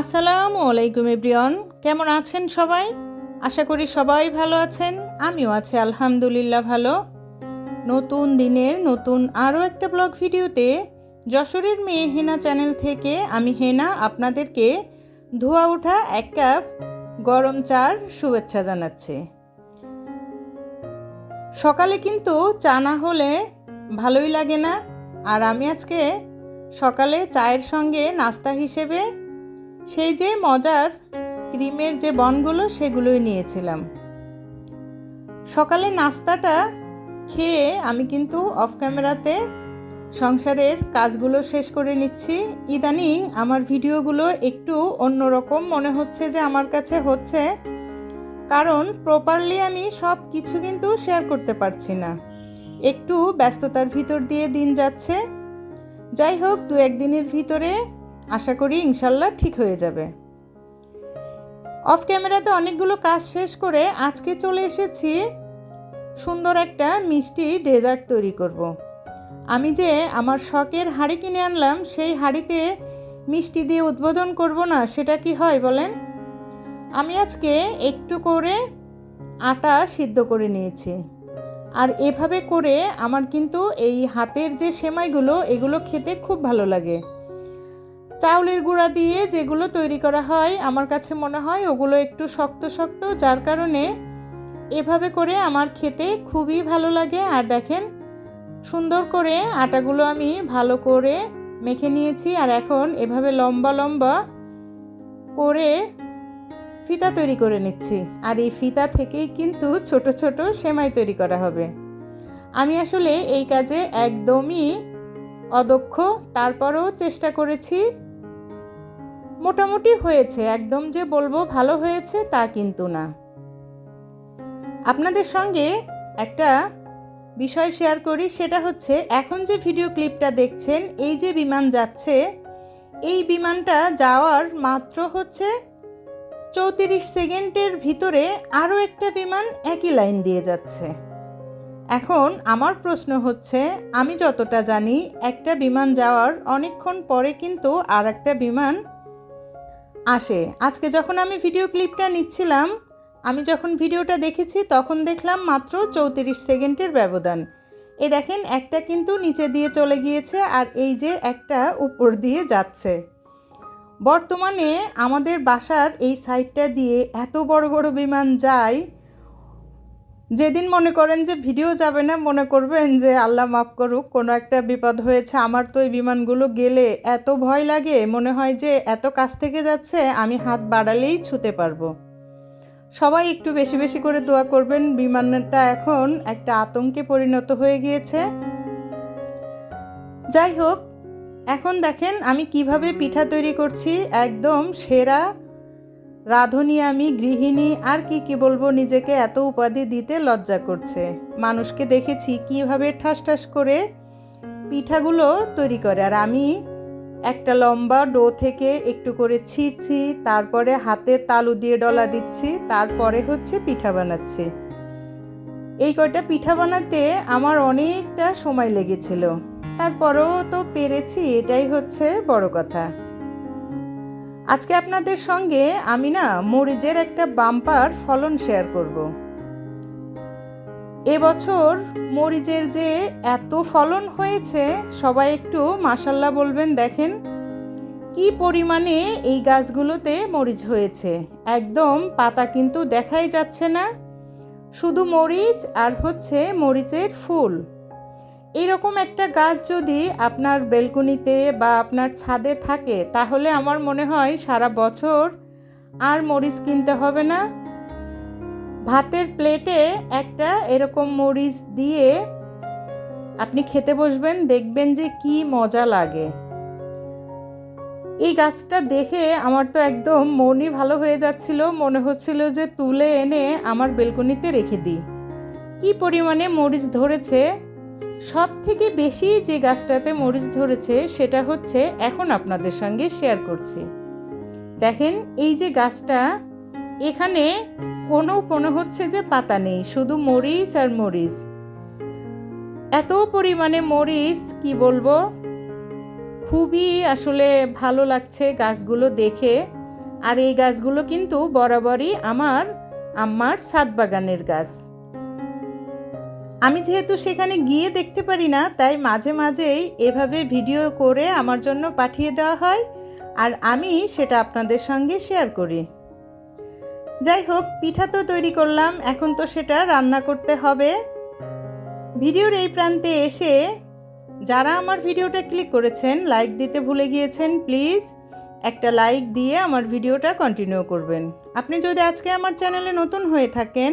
আসসালামু আলাইকুম এভরিওয়ান, কেমন আছেন সবাই? আশা করি সবাই ভালো আছেন, আমিও আছি আলহামদুলিল্লাহ ভালো। নতুন দিনের নতুন আরও একটা ব্লগ ভিডিওতে যশোরের মেয়ে হেনা চ্যানেল থেকে আমি হেনা আপনাদেরকে ধোয়া ওঠা এক কাপ গরম চার শুভেচ্ছা জানাচ্ছি। সকালে কিন্তু চা না হলে ভালোই লাগে না, আর আমি আজকে সকালে চায়ের সঙ্গে নাস্তা হিসেবে সেই যে মজার ক্রিমের যে বনগুলো সেগুলোই নিয়েছিলাম। সকালে নাস্তাটা খেয়ে আমি কিন্তু অফ ক্যামেরাতে সংসারের কাজগুলো শেষ করে নিচ্ছি। ইদানিং আমার ভিডিওগুলো একটু অন্যরকম মনে হচ্ছে যে আমার কাছে হচ্ছে। কারণ প্রপারলি আমি সব কিছু কিন্তু শেয়ার করতে পারছি না। একটু ব্যস্ততার ভিতর দিয়ে দিন যাচ্ছে। যাই হোক দু একদিনের ভিতরে আশা করি ইনশাল্লাহ ঠিক হয়ে যাবে। অফ ক্যামেরাতে অনেকগুলো কাজ শেষ করে আজকে চলে এসেছি সুন্দর একটা মিষ্টি ডেজার্ট তৈরি করব। আমি যে আমার শখের হাঁড়ি কিনে আনলাম, সেই হাঁড়িতে মিষ্টি দিয়ে উদ্বোধন করব না, সেটা কি হয় বলেন? আমি আজকে একটু করে আটা সিদ্ধ করে নিয়েছি। আর এভাবে করে আমার কিন্তু এই হাতের যে সেমাইগুলো, এগুলো খেতে খুব ভালো লাগে। চাউলের গুঁড়া দিয়ে যেগুলো তৈরি করা হয়, আমার কাছে মনে হয় ওগুলো একটু শক্ত শক্ত, যার কারণে এভাবে করে আমার খেতে খুবই ভালো লাগে। আর দেখেন, সুন্দর করে আটাগুলো আমি ভালো করে মেখে নিয়েছি। আর এখন এভাবে লম্বা লম্বা করে ফিতা তৈরি করে নিচ্ছি। আর এই ফিতা থেকেই কিন্তু ছোট ছোট সেমাই তৈরি করা হবে। আমি আসলে এই কাজে একদমই অদক্ষ। তারপরেও চেষ্টা করেছি মোটামুটি হয়েছে, একদম যে বলব ভালো হয়েছে তা কিন্তু না। আপনাদের সঙ্গে একটা বিষয় শেয়ার করি, সেটা হচ্ছে এখন যে ভিডিও ক্লিপটা দেখছেন, এই যে বিমান যাচ্ছে, এই বিমানটা যাওয়ার মাত্র হচ্ছে চৌত্রিশ সেকেন্ডের ভিতরে আরও একটা বিমান একই লাইন দিয়ে যাচ্ছে। এখন আমার প্রশ্ন হচ্ছে, আমি যতটা জানি একটা বিমান যাওয়ার অনেকক্ষণ পরে কিন্তু আর একটা বিমান আসে। আজকে যখন আমি ভিডিও ক্লিপটা নিচ্ছিলাম, আমি যখন ভিডিওটা দেখেছি, তখন দেখলাম মাত্র চৌত্রিশ সেকেন্ডের ব্যবধান। এ দেখেন, একটা কিন্তু নিচে দিয়ে চলে গিয়েছে আর এই যে একটা উপর দিয়ে যাচ্ছে। বর্তমানে আমাদের বাসার এই সাইডটা দিয়ে এত বড় বড় বিমান যায় যেদিন মনে করেন যে ভিডিও যাবে না, মনে করবেন যে আল্লাহ মাফ করুক, কোনো একটা বিপদ হয়েছে, আমার তো এই বিমানগুলো গেলে এত ভয় লাগে, মনে হয় যে এত কাছ থেকে যাচ্ছে, আমি হাত বাড়ালেই ছুতে পারব। সবাই একটু বেশি বেশি করে দোয়া করবেন, বিমানটা এখন একটা আতঙ্কে পরিণত হয়ে গিয়েছে। যাই হোক, এখন দেখেন আমি কীভাবে পিঠা তৈরি করছি, একদম সেরা রাঁধুনি আমি, গৃহিণী, আর কি কি বলব নিজেকে এত উপাধি দিতে লজ্জা করছে। মানুষকে দেখেছি কীভাবে ঠাস ঠাস করে পিঠাগুলো তৈরি করে। আর আমি একটা লম্বা ডো থেকে একটু করে ছিঁড়ছি, তারপরে হাতে তালু দিয়ে ডলা দিচ্ছি, তারপরে হচ্ছে পিঠা বানাচ্ছি। এই কয়টা পিঠা বানাতে আমার অনেকটা সময় লেগেছিল। তারপরেও তো পেরেছি, এটাই হচ্ছে বড় কথা। আজকে আপনাদের সঙ্গে আমি না মরিচের একটা বাম্পার ফলন শেয়ার করব। এবছর মরিচের যে এত ফলন হয়েছে, সবাই একটু মাসাল্লাহ বলবেন দেখেন। কি পরিমাণে এই গাছগুলোতে মরিচ হয়েছে। একদম পাতা কিন্তু দেখাই যাচ্ছে না। শুধু মরিচ আর হচ্ছে মরিচের ফুল। এরকম একটা গাছ যদি আপনার বেলকুনিতে বা আপনার ছাদে থাকে, তাহলে আমার মনে হয় সারা বছর আর মরিচ কিনতে হবে না। ভাতের প্লেটে একটা এরকম মরিচ দিয়ে আপনি খেতে বসবেন, দেখবেন যে কি মজা লাগে। এই গাছটা দেখে আমার তো একদম মনই ভালো হয়ে যাচ্ছিল। মনে হচ্ছিল যে তুলে এনে আমার বেলকনিতে রেখে দিই। কি পরিমাণে মরিচ ধরেছে সব থেকে বেশি যে গাছটাতে মরিচ ধরেছে, সেটা হচ্ছে এখন আপনাদের সঙ্গে শেয়ার করছি। দেখেন, এই যে গাছটা, এখানে কোনো মনে হচ্ছে যে পাতা নেই, শুধু মরিচ আর মরিচ। এত পরিমাণে মরিচ, কি বলব? খুবই আসলে ভালো লাগছে গাছগুলো দেখে। আর এই গাছগুলো কিন্তু বরাবরই আমার আম্মার সাত বাগানের গাছ। আমি যেহেতু সেখানে গিয়ে দেখতে পারি না, তাই মাঝে মাঝেই এভাবে ভিডিও করে আমার জন্য পাঠিয়ে দেওয়া হয় আর আমি সেটা আপনাদের সঙ্গে শেয়ার করি। যাই হোক, পিঠা তো তৈরি করলাম, এখন তো সেটা রান্না করতে হবে। ভিডিওর এই প্রান্তে এসে যারা আমার ভিডিওটা ক্লিক করেছেন, লাইক দিতে ভুলে গিয়েছেন, প্লিজ একটা লাইক দিয়ে আমার ভিডিওটা কন্টিনিউ করবেন। আপনি যদি আজকে আমার চ্যানেলে নতুন হয়ে থাকেন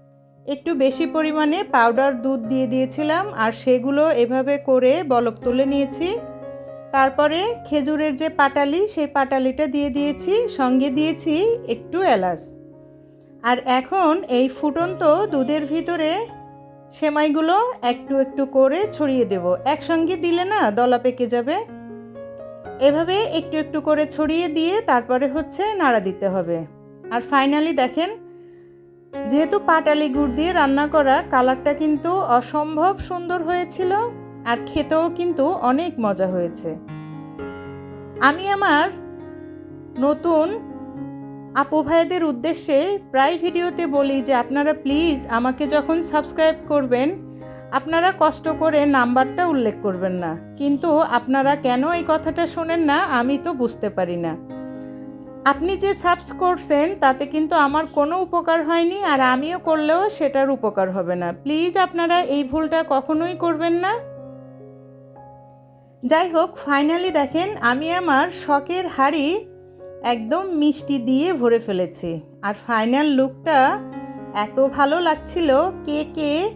একটু বেশি পরিমাণে পাউডার দুধ দিয়ে দিয়েছিলাম আর সেগুলো এভাবে করে বলক তুলে নিয়েছি। তারপরে খেজুরের যে পাটালি, সেই পাটালিটা দিয়ে দিয়েছি, সঙ্গে দিয়েছি একটু এলাচ। আর এখন এই ফুটন্ত দুধের ভিতরে সেমাইগুলো একটু একটু করে ছড়িয়ে দেব। একসঙ্গে দিলে না দলা পেকে যাবে। এভাবে একটু একটু করে ছড়িয়ে দিয়ে তারপরে হচ্ছে নাড়া দিতে হবে। আর ফাইনালি দেখেন যেহেতু পাটালি গুড় দিয়ে রান্না করা কালারটা কিন্তু অসম্ভব সুন্দর হয়েছিল আর খেতেও কিন্তু অনেক মজা হয়েছে। আমি আমার নতুন আপু ভাইদের উদ্দেশ্যে প্রায় ভিডিওতে বলি যে আপনারা প্লিজ আমাকে যখন সাবস্ক্রাইব করবেন, আপনারা কষ্ট করে নাম্বারটা উল্লেখ করবেন না। কিন্তু আপনারা কেন এই কথাটা শোনেন না, আমি তো বুঝতে পারি না। আপনি যে সার্চ করছেন, তাতে কিন্তু আমার কোনো উপকার হয়নি আর আমিও করলেও সেটার উপকার হবে না। প্লিজ আপনারা এই ভুলটা কখনোই করবেন না। যাই হোক, ফাইনালি দেখেন, আমি আমার শখের হাড়ি একদম মিষ্টি দিয়ে ভরে ফেলেছি। আর ফাইনাল লুকটা এত ভালো লাগছিল, কে কে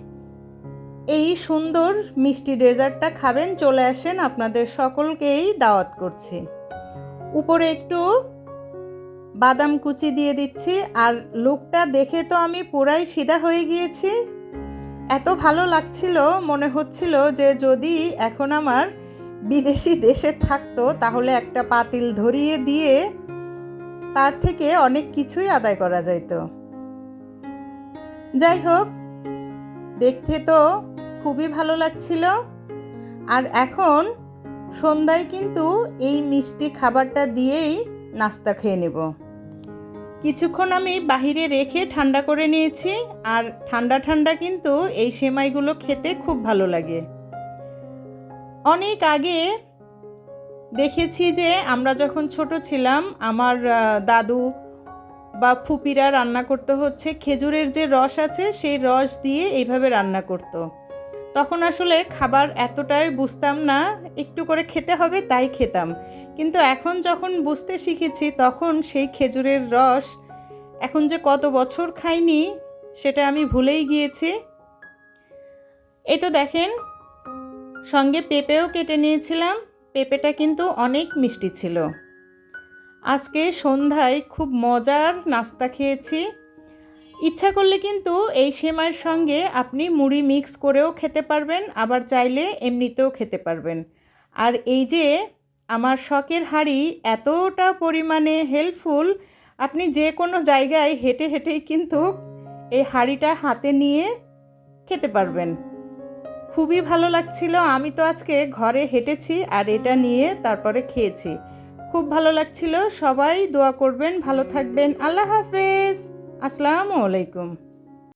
এই সুন্দর মিষ্টি ডেজার্টটা খাবেন, চলে আসেন আপনাদের সকলকেই দাওয়াত করছি। উপরে একটু বাদাম কুচি দিয়ে দিচ্ছি, আর লুকটা দেখে তো আমি পুরাই ফিদা হয়ে গিয়েছি। এত ভালো লাগছিল, মনে হচ্ছিল যে যদি এখন আমার বিদেশি দেশে থাকতো, তাহলে একটা পাতিল ধরিয়ে দিয়ে তার থেকে অনেক কিছুই আদায় করা যাইত। যাই হোক, দেখতে তো খুবই ভালো লাগছিল। আর এখন সন্ধ্যায় কিন্তু এই মিষ্টি খাবারটা দিয়েই নাস্তা খেয়ে নেব। কিছুক্ষণ আমি বাহিরে রেখে ঠান্ডা করে নিয়েছি আর ঠান্ডা ঠান্ডা কিন্তু এই সেমাইগুলো খেতে খুব ভালো লাগে। অনেক আগে দেখেছি যে আমরা যখন ছোট ছিলাম, আমার দাদু বা ফুপিরা রান্না করতে হচ্ছে খেজুরের যে রস আছে, সেই রস দিয়ে এইভাবে রান্না করতো। তখন আসলে খাবার এতটাই বুঝতাম না, একটু করে খেতে হবে তাই খেতাম। কিন্তু এখন যখন বুঝতে শিখেছি, তখন সেই খেজুরের রস এখন যে কত বছর খাইনি, সেটা আমি ভুলেই গিয়েছি। এই তো দেখেন, সঙ্গে পেঁপেও কেটে নিয়েছিলাম। পেঁপেটা কিন্তু অনেক মিষ্টি ছিল। আজকে সন্ধ্যায় খুব মজার নাস্তা খেয়েছি। ইচ্ছা করলে কিন্তু এই সেমাইয়ের সঙ্গে আপনি মুড়ি মিক্স করেও খেতে পারবেন, আবার চাইলে এমনিতেও খেতে পারবেন। আর এই যে আমার শখের হাড়ি এতটা পরিমাণে হেল্পফুল আপনি যে কোনো জায়গায় হেঁটে হেঁটেই কিন্তু এই হাঁড়িটা হাতে নিয়ে খেতে পারবেন। খুবই ভালো লাগছিল। আমি তো আজকে ঘরে হেঁটেছি আর এটা নিয়ে তারপরে খেয়েছি। খুব ভালো লাগছিল। সবাই দোয়া করবেন, ভালো থাকবেন। আল্লাহ হাফেজ। আসসালামু আলাইকুম।